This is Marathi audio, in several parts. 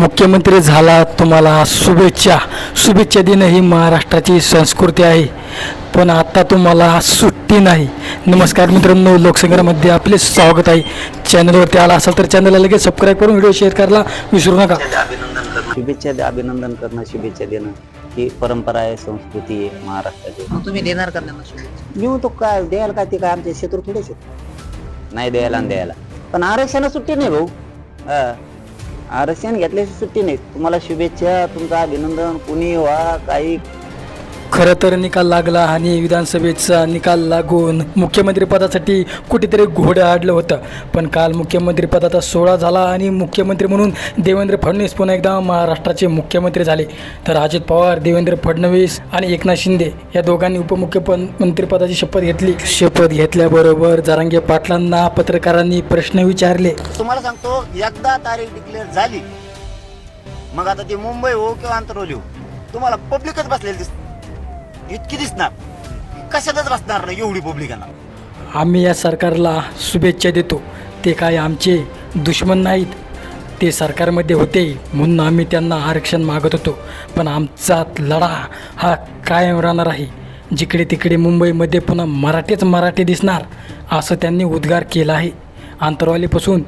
मुख्यमंत्री झाला तुम्हाला शुभेच्छा. शुभेच्छा देणं ही महाराष्ट्राची संस्कृती आहे. पण आता तुम्हाला सुट्टी नाही. नमस्कार मित्रांनो लोकसंग्रहामध्ये आपले स्वागत आहे. चॅनलवरती आला असाल तर चॅनलला लगेच सबस्क्राईब करून व्हिडिओ शेअर करायला विसरू नका. शुभेच्छा दे- अभिनंदन करणं शुभेच्छा देणं ही परंपरा आहे संस्कृती आहे महाराष्ट्राची. तुम्ही देणार का त्यांना शुभेच्छा? तो काय द्यायला काय ते काय आमचे शत्रू थोडे शत्रू नाही द्यायला आणि द्यायला. पण आरक्षण सुट्टी नाही भाऊ. हा. आरक्षण घेतल्याची सुट्टी नाही. तुम्हाला शुभेच्छा तुमचं अभिनंदन कुणी व्हा काही खरं तर निकाल लागला आणि विधानसभेचा निकाल लागून मुख्यमंत्रीपदासाठी कुठेतरी घोडं आडलं होतं. पण काल मुख्यमंत्रीपदाचा सोहळा झाला आणि मुख्यमंत्री म्हणून देवेंद्र फडणवीस पुन्हा एकदा महाराष्ट्राचे मुख्यमंत्री झाले. तर अजित पवार देवेंद्र फडणवीस आणि एकनाथ शिंदे या दोघांनी उपमुख्यमंत्रीपदाची शपथ घेतली. शपथ घेतल्याबरोबर जारांगे पाटलांना पत्रकारांनी प्रश्न विचारले. तुम्हाला सांगतो एकदा तारीख डिक्लेअर झाली मग आता ती मुंबई हो किंवा आंतरवली हो तुम्हाला पब्लिकच बसलेली दिस इतकी दिसणार. कशातच बसणार नाही एवढी पब्लिक आम्ही या सरकारला शुभेच्छा देतो. ते काय आमचे दुश्मन नाहीत. ते सरकारमध्ये होते म्हणून आम्ही त्यांना आरक्षण मागत होतो. पण आमचा लढा हा कायम राहणार आहे. जिकडे तिकडे मुंबईमध्ये पुन्हा मराठीच मराठी दिसणार असं त्यांनी उद्गार केला आहे. आंतरवालीपासून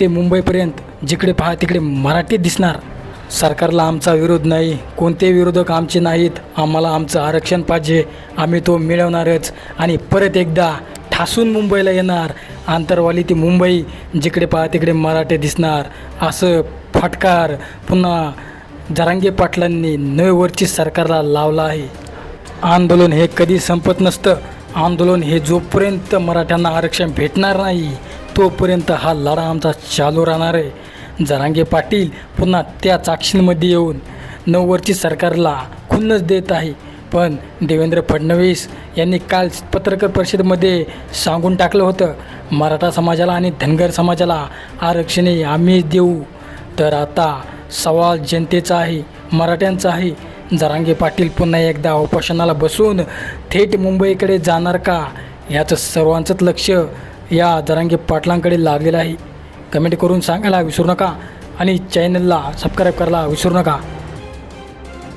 ते मुंबईपर्यंत जिकडे पहा तिकडे मराठी दिसणार. सरकारला आमचा विरोध नाही कोणते विरोधक आमचे नाहीत आम्हाला आमचं आरक्षण पाहिजे आम्ही तो मिळवणारच. आणि परत एकदा ठासून मुंबईला येणार आंतरवाली ती मुंबई जिकडे पहा तिकडे मराठे दिसणार. असं फटकार पुन्हा जरांगे पाटलांनी नवेवरची सरकारला लावला आहे. आंदोलन हे कधी संपत नसतं. आंदोलन हे जोपर्यंत मराठ्यांना आरक्षण भेटणार नाही तोपर्यंत हा लढा आमचा चालू राहणार आहे. जरांगे पाटील पुन्हा त्याच ॲक्शनमध्ये येऊन नऊवरची सरकारला खुन्नच देत आहे. पण देवेंद्र फडणवीस यांनी काल पत्रकार परिषदेमध्ये सांगून टाकलं होतं मराठा समाजाला आणि धनगर समाजाला आरक्षणे आम्ही देऊ. तर आता सवाल जनतेचा आहे मराठ्यांचा आहे. जरांगे पाटील पुन्हा एकदा उपोषणाला बसून थेट मुंबईकडे जाणार का? याचं सर्वांचंच लक्ष या जरांगे पाटलांकडे लागलेलं आहे. कमेंट करून सांगायला विसरू नका आणि चॅनलला सबस्क्राईब करायला विसरू नका.